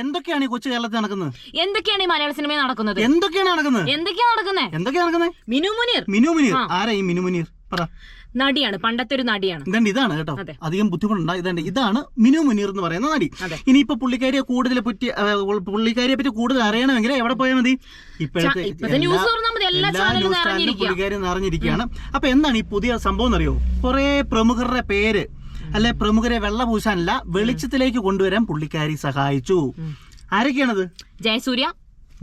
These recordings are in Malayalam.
എന്തൊക്കെയാണ് ഈ കൊച്ചു കേരളത്തിൽ നടക്കുന്നത്? എന്തൊക്കെയാണ് ഈ മലയാള സിനിമയിൽ നടക്കുന്നത്? എന്തൊക്കെയാണ് നടക്കുന്നത്? എന്തൊക്കെയാ നടക്കുന്നത്? എന്തൊക്കെയാ നടക്കുന്നത്? മിനു മുനീർ. മിനു മുനീർ. ആരാ ഈ മിനു മുനീർ? പറ. നടിയാണ് പണ്ടത്തെ ഒരു നടിയാണ്. ഇതാണ് ഇതാണ് കേട്ടോ. അധികം ബുദ്ധിമുട്ടുണ്ട് ഇതാണ് ഇതാണ് മിനു മുനീർ എന്ന് പറയുന്ന നടി. ഇനിയിപ്പോ പുള്ളിക്കാരിയെ കൂടുതൽ പറ്റി പുള്ളിക്കാരിയെ പറ്റി കൂടുതൽ അറിയണമെങ്കിൽ എവിടെ പോയാൽ മതി? ഇപ്പോഴത്തെ അറിഞ്ഞിരിക്കുകയാണ് പുള്ളിക്കാരി നിറഞ്ഞിരിക്കുകയാണ്. അപ്പൊ എന്താണ് ഈ പുതിയ സംഭവം എന്നറിയോ? കുറെ പ്രമുഖരുടെ പേര് അല്ലെ പ്രമുഖരെ വെള്ള പൂശാനല്ല വെളിച്ചത്തിലേക്ക് കൊണ്ടുവരാൻ പുള്ളിക്കാരി സഹായിച്ചു. ആരൊക്കെയാണത്? ജയസൂര്യ.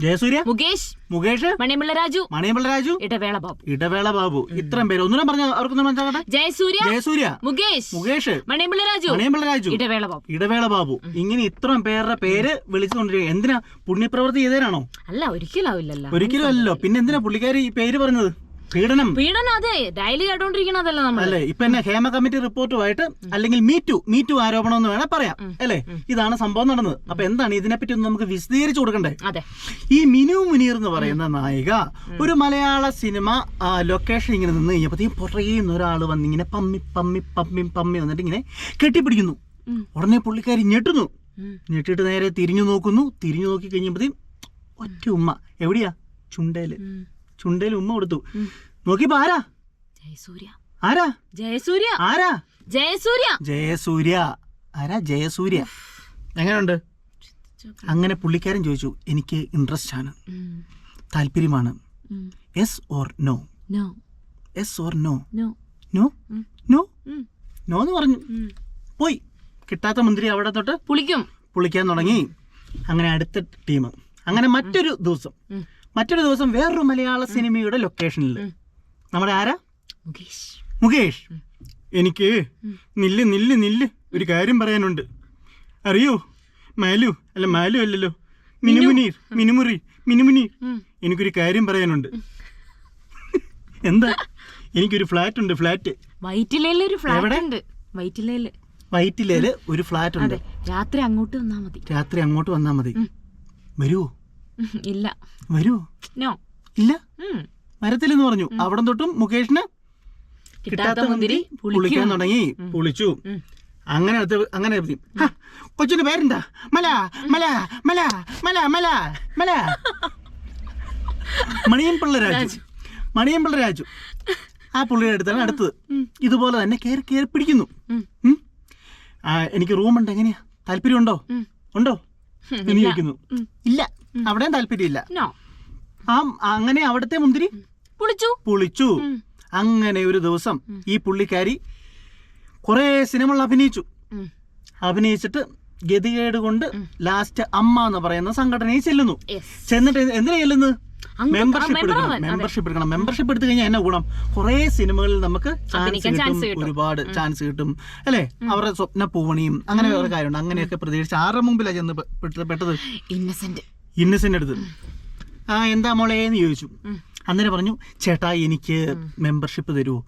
ജയസൂര്യ? മുകേഷ്. മുകേഷ്? മണിയമ്പിള്ള രാജു. മണിയമ്പിള്ള രാജു? ഇടവേള ബാബു. ഇടവേള ബാബു ഇത്രയും പേര്. ഒന്നും പറഞ്ഞ അവർക്കൊന്നും മനസ്സിലാകട്ടെ? ജയസൂര്യ. ജയസൂര്യ. മുകേഷ്. മുകേഷ്. മണിയമ്പിള്ള രാജു. മണിയമ്പിള്ള രാജു. ഇടവേള ബാബു. ഇടവേള ബാബു. ഇങ്ങനെ ഇത്രയും പേരുടെ പേര് വിളിച്ചുകൊണ്ടിരിക്കുക എന്തിനാ പുണ്യപ്രവൃത്തി ചെയ്തേരാണോ? അല്ല ഒരിക്കലും ആവില്ലല്ലോ. ഒരിക്കലും അല്ലല്ലോ. പിന്നെ എന്തിനാ പുള്ളിക്കാരി ഈ പേര് പറഞ്ഞത്? പീഡനം. പീഡനം അതെ. ഡയലി കേട്ടോണ്ടിരിക്കണതല്ല നമ്മൾ അല്ലേ? ഇപ്പൊ എന്നെ ഹേമ കമ്മിറ്റി റിപ്പോർട്ടുമായിട്ട് അല്ലെങ്കിൽ മീറ്റു മീറ്റു ആരോപണം എന്ന് വേണേ പറയാം. അല്ലേ? ഇതാണ് സംഭവം നടന്നത്. അപ്പൊ എന്താണ് ഇതിനെപ്പറ്റി ഒന്ന് നമുക്ക് വിശദീകരിച്ചു കൊടുക്കണ്ടേ? അതെ. ഈ മിനു മുനീർ എന്ന് പറയുന്ന നായിക ഒരു മലയാള സിനിമ ലൊക്കേഷൻ ഇങ്ങനെ നിന്ന് കഴിഞ്ഞപ്പോഴത്തേക്കും പുറയുന്ന ഒരാൾ വന്ന് ഇങ്ങനെ പമ്മി പമ്മി പമ്മി പമ്മി വന്നിട്ട് ഇങ്ങനെ കെട്ടിപ്പിടിക്കുന്നു. ഉടനെ പുള്ളിക്കാരി ഞെട്ടുന്നു. ഞെട്ടിട്ട് നേരെ തിരിഞ്ഞു നോക്കുന്നു. തിരിഞ്ഞു നോക്കി കഴിഞ്ഞപ്പോഴത്തേക്കും ഒറ്റ ഉമ്മ. എവിടെയാ? ചുണ്ടേൽ. ചുണ്ടേൽ ഉമ്മ കൊടുത്തു. നോക്കിയപ്പോ ആരാ? ജയസൂര്യ. ആരാ? ജയസൂര്യ. ആരാ? ജയസൂര്യ. ജയസൂര്യ. ആരാ ജയസൂര്യ? എങ്ങനെയുണ്ട്? അങ്ങനെ പുള്ളിക്കാരൻ ചോദിച്ചു എനിക്ക് ഇൻട്രസ്റ്റ് ആണ്. താല്പര്യമാണ്. Yes or no. Yes or no No. No no no എന്ന് പറഞ്ഞു. പോയി. കിട്ടാത്ത മന്ത്രി അവിടെ തൊട്ട് പുളിക്കും. പുളിക്കാൻ തുടങ്ങി. അങ്ങനെ അടുത്ത ടീം. അങ്ങനെ മറ്റൊരു ദിവസം. മറ്റൊരു ദിവസം വേറൊരു മലയാള സിനിമയുടെ ലൊക്കേഷനിൽ. നമ്മുടെ ആരാ? മുകേഷ്. മുകേഷ്. എനിക്ക്. നില്ല് നില്ല് നില്ല് ഒരു കാര്യം പറയാനുണ്ട്. അറിയോ? മാലു അല്ല മാലു അല്ലല്ലോ. മിനുമുനീർ മിനുമുറി മിനുമുനീർ. എനിക്കൊരു കാര്യം പറയാനുണ്ട്. എന്താ? എനിക്കൊരു ഫ്ലാറ്റ്. ഉണ്ട് ഫ്ലാറ്റ് വൈറ്റിലയിൽ ഒരു ഫ്ലാറ്റ്? ഉണ്ട്. വൈറ്റിലയിൽ. വൈറ്റിലേൽ ഒരു ഫ്ലാറ്റ് ഉണ്ട്. രാത്രി അങ്ങോട്ട് വന്നാ മതി. രാത്രി അങ്ങോട്ട് വന്നാൽ മതി. ഉം. ഇല്ല. വരുമോ നോ. ഇല്ല. വരത്തില്ലെന്ന് പറഞ്ഞു. അവിടെ തൊട്ടും മുകേഷിന് കിട്ടാത്ത മുന്തിരി പുളിക്കാൻ തുടങ്ങി. പുളിച്ചു. അങ്ങനെ അടുത്ത് അങ്ങനെ കൊച്ചിന്റെ പേരെന്താ? മല മല മല മല മല മല. മണിയൻപിള്ള രാജു. മണിയൻപിള്ള രാജു. ആ പുള്ളിയുടെ അടുത്താണ് അടുത്തത്. ഇതുപോലെ തന്നെ കയറി കയറി പിടിക്കുന്നു. എനിക്ക് റൂമുണ്ട്. എങ്ങനെയാ? താല്പര്യമുണ്ടോ? ഉണ്ടോ. എന്ന് ചോദിക്കുന്നു. ഇല്ല. അവിടെയും താല്പര്യമില്ല. ആ അങ്ങനെ അവിടത്തെ മുന്തിരി? പുളിച്ചു. പുളിച്ചു. അങ്ങനെ ഒരു ദിവസം ഈ പുള്ളിക്കാരി കുറെ സിനിമകൾ അഭിനയിച്ചു. അഭിനയിച്ചിട്ട് ഗതികേട് കൊണ്ട് ലാസ്റ്റ് അമ്മ എന്ന് പറയുന്ന സംഘടനയിൽ ചെല്ലുന്നു. ചെന്നിട്ട് എന്തിനാ ചെല്ലുന്നത് മെമ്പർഷിപ്പ് എടുക്കണം. മെമ്പർഷിപ്പ് എടുക്കണം. മെമ്പർഷിപ്പ് എടുത്തു കഴിഞ്ഞാൽ എന്നെ ഗുണം? കുറെ സിനിമകളിൽ നമുക്ക് ചാൻസ് കിട്ടും. ഒരുപാട് ചാൻസ് കിട്ടും. അല്ലേ? അവരുടെ സ്വപ്ന പൂവണിയും അങ്ങനെ വേറെ കാര്യമുണ്ട്. അങ്ങനെയൊക്കെ പ്രതീക്ഷിച്ച് ആരുടെ മുമ്പിലാണ് ചെന്ന് പെട്ടത്? ഇന്നസെന്റ് ഇന്നസെന്റ് അടുത്ത്. ആ എന്താ മോളെ എന്ന് ചോദിച്ചു. അന്നേരം പറഞ്ഞു ചേട്ടാ എനിക്ക് മെമ്പർഷിപ്പ് തരുമോ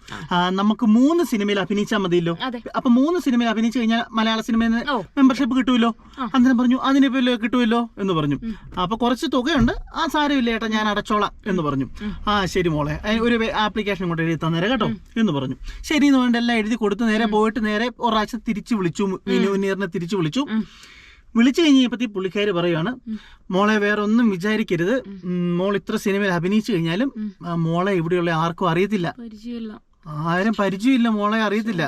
നമുക്ക് മൂന്ന് സിനിമയിൽ അഭിനയിച്ചാൽ മതിയല്ലോ. അപ്പൊ മൂന്ന് സിനിമയിൽ അഭിനയിച്ചു കഴിഞ്ഞാൽ മലയാള സിനിമയിൽ. മെമ്പർഷിപ്പ് കിട്ടുമല്ലോ അന്നേരം പറഞ്ഞു അതിന് പോലെ കിട്ടുമല്ലോ എന്ന് പറഞ്ഞു. അപ്പൊ കുറച്ച് തുകയുണ്ട്. ആ സാരമില്ല ചേട്ടാ ഞാൻ അടച്ചോളാം എന്ന് പറഞ്ഞു. ആ ശരി മോളെ. ഒരു ആപ്ലിക്കേഷൻ കൊണ്ട് എഴുതി തന്നേരെ കേട്ടോ എന്ന് പറഞ്ഞു. ശരി എന്ന് വേണ്ട എല്ലാം എഴുതി കൊടുത്ത് നേരെ പോയിട്ട് നേരെ ഒരാഴ്ച തിരിച്ചു വിളിച്ചു. വിനുവിനീറിനെ തിരിച്ചു വിളിച്ചു. വിളിച്ചു കഴിഞ്ഞപ്പത്തി പുള്ളിക്കാര് പറയുവാണ് മോളെ വേറെ ഒന്നും വിചാരിക്കരുത് മോൾ ഇത്ര സിനിമയിൽ അഭിനയിച്ചു കഴിഞ്ഞാലും മോളെ ഇവിടെയുള്ള ആർക്കും അറിയത്തില്ല. ആരും പരിചയമില്ല മോളെ അറിയത്തില്ല.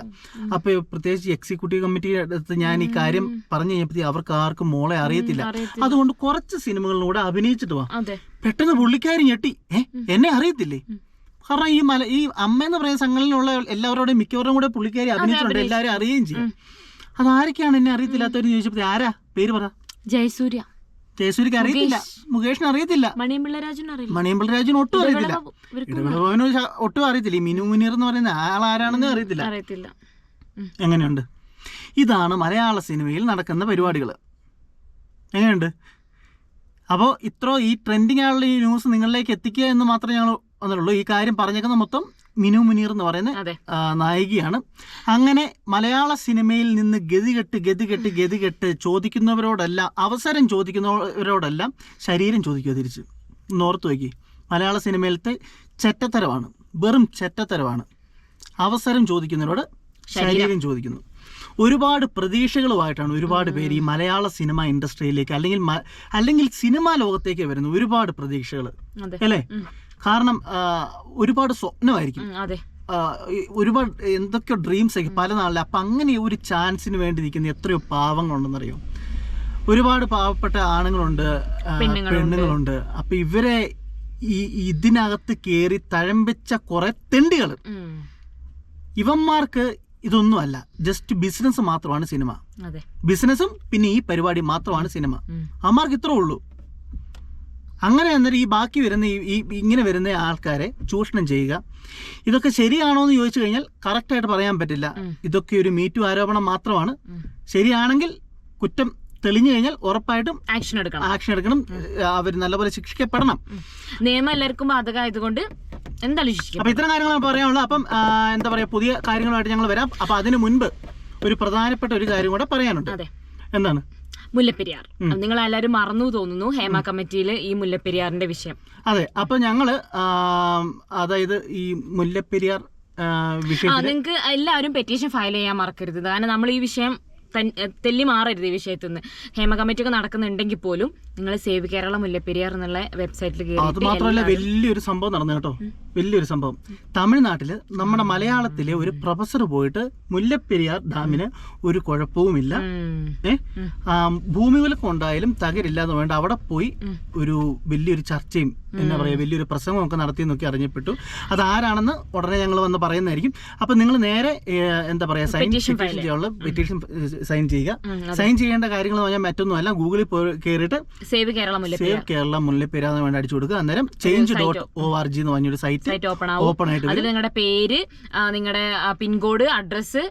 അപ്പൊ പ്രത്യേകിച്ച് എക്സിക്യൂട്ടീവ് കമ്മിറ്റിയുടെ അടുത്ത് ഞാൻ ഈ കാര്യം പറഞ്ഞു കഴിഞ്ഞപ്പത്തി അവർക്ക് ആർക്കും മോളെ അറിയത്തില്ല. അതുകൊണ്ട് കുറച്ച് സിനിമകളിലൂടെ അഭിനയിച്ചിട്ട് വാ. പെട്ടെന്ന് പുള്ളിക്കാരി ഞെട്ടി. ഏ എന്നെ അറിയത്തില്ലേ? കാരണം ഈ മല ഈ അമ്മ എന്ന് പറയുന്ന സംഘടനയിലുള്ള എല്ലാവരോടും മിക്കവരും കൂടെ പുള്ളിക്കാരി അഭിനയിച്ചിട്ടുണ്ട്. എല്ലാവരും അറിയുകയും ചെയ്യും. അതാരൊക്കെയാണ് എന്നെ അറിയത്തില്ലാത്തവർ ചോദിച്ചപ്പോ ആരാ? പേര് പറ. ജയസൂര്യ. ജയസൂര്യക്ക് അറിയത്തില്ല. മുകേഷിന് അറിയത്തില്ല. മണിയമ്പിള്ള അറിയില്ല. രാജുവിന് ഒട്ടും അറിയത്തില്ല. ബാബു, ഇവർക്ക് ഇടവേള ഭവന് ഒട്ടും അറിയത്തില്ല. ഈ മിനു മുനീർ എന്ന് പറയുന്ന ആളാരാണെന്ന് അറിയത്തില്ല. അറിയത്തില്ല. എങ്ങനെയുണ്ട്? ഇതാണ് മലയാള സിനിമയിൽ നടക്കുന്ന പരിപാടികൾ എങ്ങനെയുണ്ട്? അപ്പോൾ ഇത്ര ഈ ട്രെൻഡിങ് ആയുള്ള ഈ ന്യൂസ് നിങ്ങളിലേക്ക് എത്തിക്കുക എന്ന് മാത്രമേ ഞങ്ങൾ വന്നിട്ടുള്ളൂ. ഈ കാര്യം പറഞ്ഞേക്കുന്ന മൊത്തം മിനു മുനീർ എന്ന് പറയുന്ന നായികയാണ്. അങ്ങനെ മലയാള സിനിമയിൽ നിന്ന് ഗതികെട്ട് ഗതികെട്ട് ഗതികെട്ട് ചോദിക്കുന്നവരോടല്ല അവസരം ചോദിക്കുന്നവരോടല്ല ശരീരം ചോദിക്കുക തിരിച്ച്. നോർത്ത് വയ്ക്കി മലയാള സിനിമയിലത്തെ ചെറ്റത്തരമാണ് വെറും ചെറ്റത്തരമാണ്. അവസരം ചോദിക്കുന്നവരോട് ശരീരം. ചോദിക്കുന്നു. ഒരുപാട് പ്രതീക്ഷകളുമായിട്ടാണ് ഒരുപാട് പേര് ഈ മലയാള സിനിമ ഇൻഡസ്ട്രിയിലേക്ക് അല്ലെങ്കിൽ അല്ലെങ്കിൽ സിനിമാ ലോകത്തേക്ക് വരുന്ന ഒരുപാട് പ്രതീക്ഷകൾ അല്ലേ. കാരണം ഒരുപാട് സ്വപ്നമായിരിക്കും. അതെ. ഒരുപാട് എന്തൊക്കെയോ ഡ്രീംസ് ആയിരിക്കും പല നാളിൽ അപ്പം അങ്ങനെ ഒരു ചാൻസിന് വേണ്ടി നിൽക്കുന്ന എത്രയോ പാവങ്ങളുണ്ടെന്നറിയോ? ഒരുപാട് പാവപ്പെട്ട ആണുങ്ങളുണ്ട് പെണ്ണുങ്ങളുണ്ട്. അപ്പൊ ഇവരെ ഈ ഇതിനകത്ത് കയറി തഴമ്പിച്ച കുറെ തെണ്ടികൾ. ഇവന്മാർക്ക് ഇതൊന്നുമല്ല. ജസ്റ്റ് ബിസിനസ് മാത്രമാണ് സിനിമ ബിസിനസ്സും പിന്നെ ഈ പരിപാടി മാത്രമാണ് സിനിമ അമ്മാർക്ക് ഇത്രേ ഉള്ളൂ. അങ്ങനെ അന്നേരം ഈ ബാക്കി വരുന്ന ഈ ഇങ്ങനെ വരുന്ന ആൾക്കാരെ ചൂഷണം ചെയ്യുക. ഇതൊക്കെ ശരിയാണോ എന്ന് ചോദിച്ചു കഴിഞ്ഞാൽ കറക്റ്റായിട്ട് പറയാൻ പറ്റില്ല. ഇതൊക്കെ ഒരു മീറ്റു ആരോപണം മാത്രമാണ്. ശരിയാണെങ്കിൽ കുറ്റം തെളിഞ്ഞു കഴിഞ്ഞാൽ ഉറപ്പായിട്ടും ആക്ഷൻ എടുക്കണം. ആക്ഷൻ എടുക്കണം. അവർ നല്ലപോലെ ശിക്ഷിക്കപ്പെടണം. നിയമം എല്ലാവർക്കും ബാധകമായതുകൊണ്ട് എന്തായാലും ശിക്ഷിക്കണം അപ്പൊ ഇത്തരം കാര്യങ്ങളാണ് പറയാനുള്ളത്. അപ്പം എന്താ പറയാ പുതിയ കാര്യങ്ങളുമായിട്ട് ഞങ്ങൾ വരാം. അപ്പൊ അതിനു മുൻപ് ഒരു പ്രധാനപ്പെട്ട ഒരു കാര്യം കൂടെ പറയാനുണ്ട്. എന്താണ്? മുല്ലപ്പെരിയാർ. നിങ്ങൾ എല്ലാവരും മറന്നു തോന്നുന്നു ഹേമ കമ്മിറ്റിയിൽ ഈ മുല്ലപ്പെരിയാറിന്റെ വിഷയം. അതെ അപ്പൊ ഞങ്ങൾ അതായത് ഈ മുല്ലപ്പെരിയാർ നിങ്ങൾക്ക് എല്ലാവരും പെറ്റീഷൻ ഫയൽ ചെയ്യാൻ മറക്കരുത്. കാരണം നമ്മൾ ഈ വിഷയം തെല്ലി മാറരുത് ഈ വിഷയത്തിൽ നിന്ന് ഹേമ കമ്മിറ്റി ഒക്കെ നടക്കുന്നുണ്ടെങ്കിൽ പോലും നിങ്ങൾ സേവ് കേരള മുല്ലപ്പെരിയാർ എന്നുള്ള വെബ്സൈറ്റിൽ അത് മാത്രമല്ല വലിയൊരു സംഭവം നടന്നു കേട്ടോ. വലിയൊരു സംഭവം. തമിഴ്നാട്ടിൽ നമ്മുടെ മലയാളത്തിലെ ഒരു പ്രൊഫസർ പോയിട്ട് മുല്ലപ്പെരിയാർ ഡാമിന് ഒരു കുഴപ്പവുമില്ല. ഏ ആ, ഭൂമികുലക്കം ഉണ്ടായാലും തകരില്ലാതെ വേണ്ട. അവിടെ പോയി ഒരു വലിയൊരു ചർച്ചയും എന്താ പറയാ വലിയൊരു പ്രസംഗം ഒക്കെ നോക്കി അറിഞ്ഞപ്പെട്ടു. അത് ആരാണെന്ന് ഉടനെ ഞങ്ങൾ വന്ന് പറയുന്നതായിരിക്കും. അപ്പൊ നിങ്ങൾ നേരെ എന്താ പറയാ സൈൻ പെറ്റീഷൻ ചെയ്യാനുള്ള പെറ്റീഷൻ സൈൻ ചെയ്യുക. സൈൻ ചെയ്യേണ്ട കാര്യങ്ങൾ പറഞ്ഞാൽ മറ്റൊന്നുമല്ല. ഗൂഗിളിൽ പോയി കയറിയിട്ട് സേവ് കേരള മുല്ലപ്പെരിയാർ. സേവ് കേരള മുല്ലപ്പെരിയാർ വേണ്ടി അടിച്ചു കൊടുക്കുക. അന്നേരം change dot O R G എന്ന് പറഞ്ഞൊരു സൈറ്റ് സൈറ്റ് ഓപ്പൺ ആവും. അതിൽ നിങ്ങളുടെ പേര് നിങ്ങളുടെ pin code address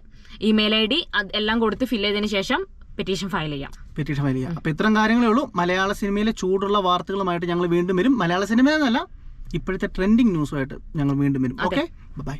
email I D എല്ലാം കൊടുത്ത് ഫില്ല് ചെയ്തതിന് ശേഷം പെറ്റീഷൻ ഫയൽ ചെയ്യാം. പെറ്റീഷൻ ഫയൽ ചെയ്യാം. അപ്പൊ ഇത്തരം കാര്യങ്ങളേ ഉള്ളൂ. മലയാള സിനിമയിലെ ചൂടുള്ള വാർത്തകളുമായിട്ട് ഞങ്ങൾ വീണ്ടും വരും. മലയാള സിനിമ എന്നല്ല ഇപ്പോഴത്തെ ട്രെൻഡിങ് ന്യൂസുമായിട്ട് ഞങ്ങൾ വീണ്ടും വരും. Okay bye